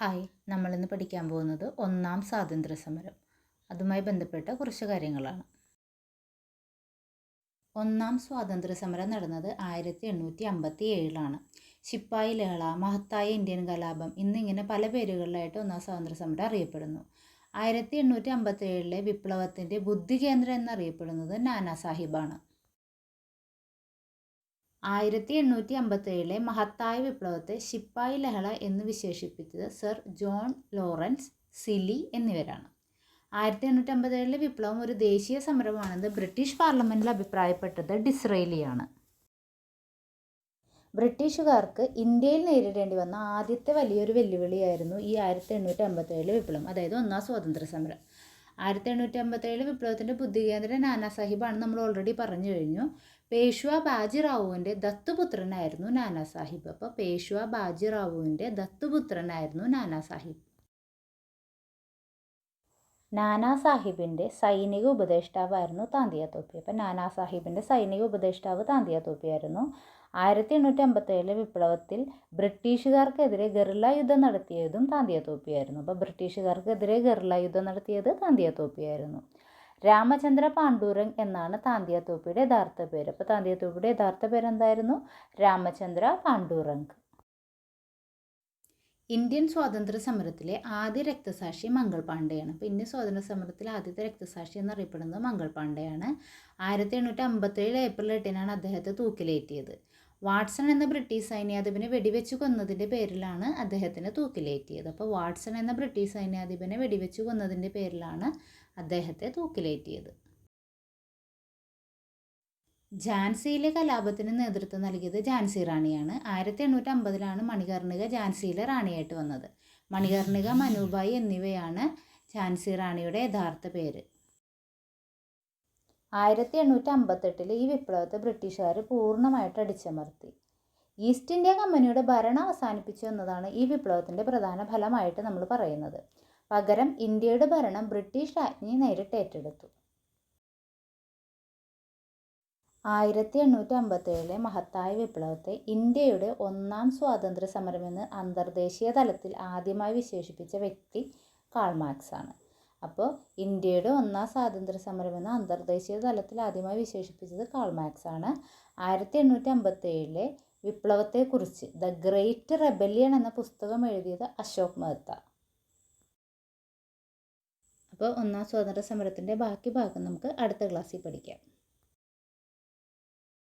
Hi നമ്മളിന്ന് പഠിക്കാൻ പോകുന്നത് ഒന്നാം സ്വാതന്ത്ര്യ സമരം. അതുമായി ബന്ധപ്പെട്ട കുറച്ച് കാര്യങ്ങളാണ്. ഒന്നാം സ്വാതന്ത്ര്യ സമരം നടന്നത് ആയിരത്തി എണ്ണൂറ്റി അമ്പത്തി ഏഴിലാണ് ശിപ്പായി ലഹള മഹത്തായ ഇന്ത്യൻ കലാപം എന്നിങ്ങനെ പല പേരുകളിലായിട്ട് ഒന്നാം സ്വാതന്ത്ര്യ സമരം അറിയപ്പെടുന്നു. ആയിരത്തി എണ്ണൂറ്റി അമ്പത്തി ഏഴിലെ വിപ്ലവത്തിന്റെ ബുദ്ധികേന്ദ്രം എന്നറിയപ്പെടുന്നത് നാനാ സാഹിബാണ്. ആയിരത്തി എണ്ണൂറ്റി അമ്പത്തേഴിലെ മഹത്തായ വിപ്ലവത്തെ ശിപ്പായി ലഹള എന്ന് വിശേഷിപ്പിച്ചത് സർ ജോൺ ലോറൻസ് സിലി എന്നിവരാണ്. ആയിരത്തി എണ്ണൂറ്റി അമ്പത്തേഴിലെ വിപ്ലവം ഒരു ദേശീയ സമരമാണെന്ന് ബ്രിട്ടീഷ് പാർലമെന്റിൽ അഭിപ്രായപ്പെട്ടത് ഡിസ്രേലിയാണ് ബ്രിട്ടീഷുകാർക്ക് ഇന്ത്യയിൽ നേരിടേണ്ടി വന്ന ആദ്യത്തെ വലിയൊരു വെല്ലുവിളിയായിരുന്നു ഈ ആയിരത്തി എണ്ണൂറ്റി അമ്പത്തേഴിലെ വിപ്ലവം അതായത് ഒന്നാം സ്വാതന്ത്ര്യ സമരം ആയിരത്തി എണ്ണൂറ്റി അമ്പത്തേഴിലെ വിപ്ലവത്തിന്റെ ബുദ്ധികേന്ദ്രൻ നാനാ സാഹിബാണ് നമ്മൾ ഓൾറെഡി പറഞ്ഞു കഴിഞ്ഞു. പേഷ്വ ബാജിറാവുവിന്റെ ദത്തുപുത്രനായിരുന്നു നാനാസാഹിബ് അപ്പോൾ പേഷ്വ ബാജിറാവുവിന്റെ ദത്തുപുത്രനായിരുന്നു നാനാസാഹിബ് സാഹിബ്. നാനാ സാഹിബിന്റെ സൈനിക ഉപദേഷ്ടാവായിരുന്നു താന്തിയ തോപ്പി അപ്പം നാനാ സാഹിബിന്റെ സൈനിക ഉപദേഷ്ടാവ് താന്തിയ തോപ്പിയായിരുന്നു ആയിരത്തി എണ്ണൂറ്റി അമ്പത്തേഴിലെ വിപ്ലവത്തിൽ ബ്രിട്ടീഷുകാർക്കെതിരെ ഗറില്ല യുദ്ധം നടത്തിയതും താന്തിയ തോപ്പിയായിരുന്നു അപ്പോൾ ബ്രിട്ടീഷുകാർക്കെതിരെ ഗറില്ല യുദ്ധം നടത്തിയത് താന്തിയ തോപ്പിയായിരുന്നു രാമചന്ദ്ര പാണ്ഡൂരങ് എന്നാണ് താന്തിയ തോപ്പിയുടെ യഥാർത്ഥ പേര്. അപ്പോൾ താന്തിയ തോപ്പിയുടെ യഥാർത്ഥ പേര് എന്തായിരുന്നു രാമചന്ദ്ര പാണ്ഡൂരങ് ഇന്ത്യൻ സ്വാതന്ത്ര്യ സമരത്തിലെ ആദ്യ രക്തസാക്ഷി മംഗൾ പാണ്ഡെയാണ്. അപ്പോൾ ഇന്ത്യൻ സ്വാതന്ത്ര്യ സമരത്തിലെ ആദ്യത്തെ രക്തസാക്ഷി എന്നറിയപ്പെടുന്നത് മംഗൾ പാണ്ഡെയാണ്. ആയിരത്തി എണ്ണൂറ്റി അമ്പത്തേഴ് ഏപ്രിൽ എട്ടിനാണ് അദ്ദേഹത്തെ തൂക്കിലേറ്റിയത്. വാട്സൺ എന്ന ബ്രിട്ടീഷ് സൈന്യാധിപനെ വെടിവെച്ച് കൊന്നതിന്റെ പേരിലാണ് അദ്ദേഹത്തിന് തൂക്കിലേറ്റിയത്. അപ്പോൾ വാട്സൺ എന്ന ബ്രിട്ടീഷ് സൈന്യാധിപനെ വെടിവെച്ച് കൊന്നതിന്റെ പേരിലാണ് അദ്ദേഹത്തെ തൂക്കിലേറ്റിയത്. ഝാൻസിയിലെ കലാപത്തിന് നേതൃത്വം നൽകിയത് ഝാൻസി റാണിയാണ്. ആയിരത്തി എണ്ണൂറ്റി അമ്പതിലാണ് മണികർണിക ഝാൻസിയിലെ റാണിയായിട്ട് വന്നത്. മണികർണിക മനുബായി എന്നിവയാണ് ഝാൻസി റാണിയുടെ യഥാർത്ഥ പേര്. ആയിരത്തി എണ്ണൂറ്റി അമ്പത്തെട്ടിൽ ഈ വിപ്ലവത്തെ ബ്രിട്ടീഷുകാർ പൂർണമായിട്ട് അടിച്ചമർത്തി. ഈസ്റ്റ് ഇന്ത്യ കമ്പനിയുടെ ഭരണം അവസാനിപ്പിച്ചു എന്നതാണ് ഈ വിപ്ലവത്തിന്റെ പ്രധാന ഫലമായിട്ട് നമ്മൾ പറയുന്നത്. പകരം ഇന്ത്യയുടെ ഭരണം ബ്രിട്ടീഷ് രാജ്ഞി നേരിട്ട് ഏറ്റെടുത്തു. ആയിരത്തി എണ്ണൂറ്റി അമ്പത്തേഴിലെ മഹത്തായ വിപ്ലവത്തെ ഇന്ത്യയുടെ ഒന്നാം സ്വാതന്ത്ര്യ സമരമെന്ന് അന്തർദേശീയ തലത്തിൽ ആദ്യമായി വിശേഷിപ്പിച്ച വ്യക്തി കാൾ മാർക്സ് ആണ് അപ്പോൾ ഇന്ത്യയുടെ ഒന്നാം സ്വാതന്ത്ര്യ സമരമെന്ന് അന്തർദേശീയ തലത്തിൽ ആദ്യമായി വിശേഷിപ്പിച്ചത് കാൾ മാർക്സ് ആണ്. ആയിരത്തി എണ്ണൂറ്റി അമ്പത്തേഴിലെ വിപ്ലവത്തെക്കുറിച്ച് ദ ഗ്രേറ്റ് റെബല്യൺ എന്ന പുസ്തകം എഴുതിയത് അശോക് മെഹ്ത്ത അപ്പോൾ ഒന്നാം സ്വാതന്ത്ര്യ സമരത്തിന്റെ ബാക്കി ഭാഗം നമുക്ക് അടുത്ത ക്ലാസ്സിൽ പഠിക്കാം.